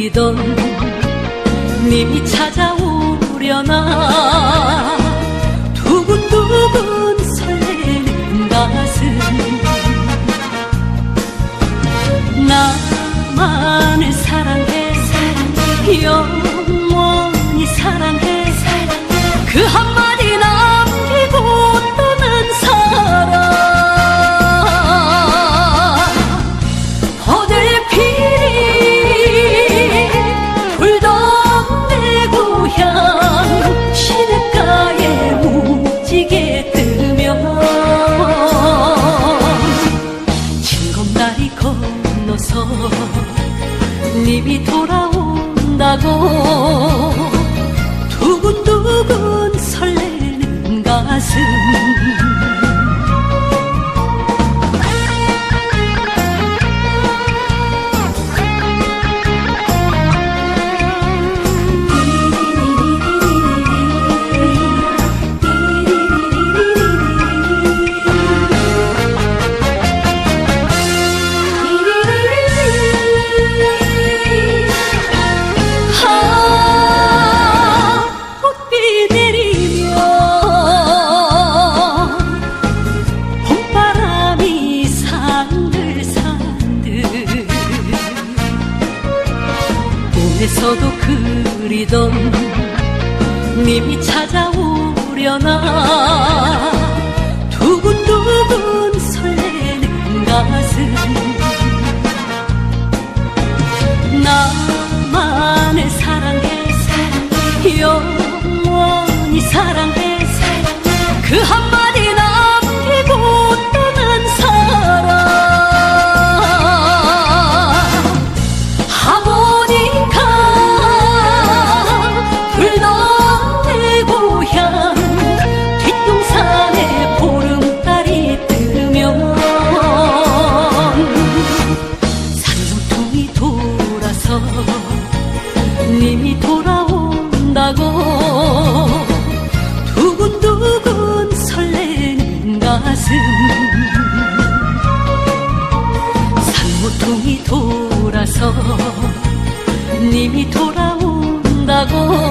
울리던 님이 찾아오려나 두근두근 설레는 가슴 나만을 사랑해. 사랑해. 영원히 사랑해. 사랑해. 그 한마디 ಸಾಗೋ 그리던 님이 찾아오려나? lagoon